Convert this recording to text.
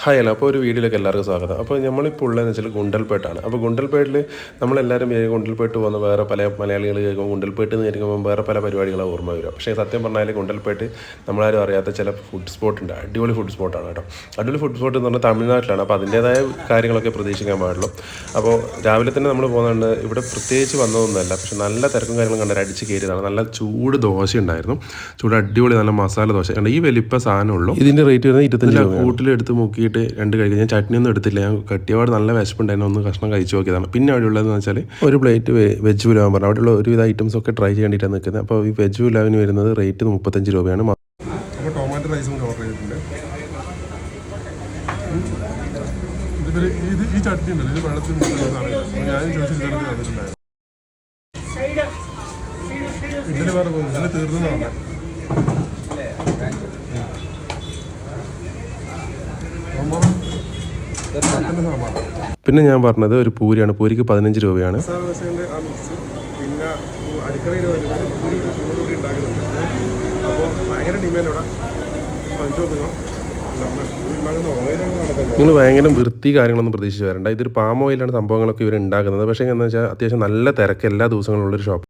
Hi അല്ല. അപ്പോൾ ഒരു വീഡിയോയിലേക്ക് എല്ലാവർക്കും സ്വാഗതം. അപ്പോൾ നമ്മളിപ്പോൾ ഉള്ളതെന്ന് വെച്ചാൽ ഗുണ്ടൽപേട്ടാണ്. അപ്പോൾ ഗുണ്ടൽപേട്ടിൽ നമ്മളെല്ലാവരും ഈ ഗുണ്ടൽപേട്ട് പോകുന്ന വേറെ പല മലയാളികൾ കേൾക്കുമ്പോൾ ഗുണ്ടൽപേട്ട് എന്ന് കേൾക്കുമ്പോൾ വേറെ പല പരിപാടികളാണ് ഓർമ്മ വരിക. പക്ഷേ സത്യം പറഞ്ഞാൽ ഗുണ്ടൽപേട്ട് നമ്മളാരും അറിയാത്ത ചില ഫുഡ് സ്പോട്ട് ഉണ്ട്. അടിപൊളി ഫുഡ് സ്പോട്ടാണ് കേട്ടോ. അടിപൊളി ഫുഡ് സ്പോട്ട് എന്ന് പറഞ്ഞാൽ തമിഴ്നാട്ടിലാണ്. അപ്പോൾ അതിന്റേതായ കാര്യങ്ങളൊക്കെ പ്രതീക്ഷിക്കാൻ പാടുള്ളൂ. അപ്പോൾ രാവിലെ തന്നെ നമ്മൾ പോകുന്നുണ്ട് ഇവിടെ പ്രത്യേകിച്ച് വന്നതൊന്നുമല്ല. പക്ഷേ നല്ല തിരക്കും കാര്യങ്ങളും കണ്ടാൽ അടിച്ച് കയറിയതാണ് നല്ല ചൂട് ദോശ ഉണ്ടായിരുന്നു. ചൂട് അടിപൊളി നല്ല മസാല ദോശ. കണ്ട? ഈ വലിപ്പ സാധനമുള്ളൂ ഇതിന്റെ റേറ്റ് വരുന്നത് ഇരുപത്തഞ്ച് കൂട്ടിലെടുത്ത് കൂട്ടിലെടുത്ത് മുക്കിയിട്ട് രണ്ട് കഴിക്കും ഞാൻ ചട്നി ഒന്നും എടുത്തില്ല. ഞാൻ കട്ടിയപാട് നല്ല വിശപ്പുണ്ടായിരുന്നു. ഒന്ന് കഷ്ണം കഴിച്ചു നോക്കിയതാണ്. പിന്നെ അവിടെ ഉള്ളതെന്ന് വെച്ചാൽ ഒരു പ്ലേറ്റ് വെജ് പുലാവ് പറഞ്ഞു. അവിടെയുള്ള ഒരുവിധ ഐറ്റംസ് ഒക്കെ ട്രൈ ചെയ്യേണ്ടിയിട്ടാണ് നിൽക്കുന്നത്. അപ്പോൾ ഈ വെജ് പുലാവിന് വരുന്നത് റേറ്റ് മുപ്പത്തഞ്ച് രൂപയാണ്. അപ്പോൾ ടൊമാറ്റോ റൈസും ഓർഡർ ചെയ്തിട്ടുണ്ട്. ഇതിൽ ഇത് ഈ ചട്നി ഉണ്ടല്ലോ. ഇത് വെള്ളത്തിൽ ഇതിൽ വേറെ പോകുന്നു ഇതിൽ തീർന്നതാണ്. പിന്നെ ഞാൻ പറഞ്ഞത് ഒരു പൂരിയാണ്. പൂരിക്ക് പതിനഞ്ച് രൂപയാണ്. പിന്നെ അപ്പോൾ നിങ്ങൾ ഭയങ്കര വൃത്തി കാര്യങ്ങളൊന്നും പ്രതീക്ഷിച്ച് വരണ്ട. ഇതൊരു പാം ഓയിലാണ് സംഭവങ്ങളൊക്കെ ഇവർ ഉണ്ടാക്കുന്നത്. പക്ഷേ എന്താ വെച്ചാൽ അത്യാവശ്യം നല്ല തിരക്ക് എല്ലാ ദിവസങ്ങളിലുള്ളൊരു ഷോപ്പ്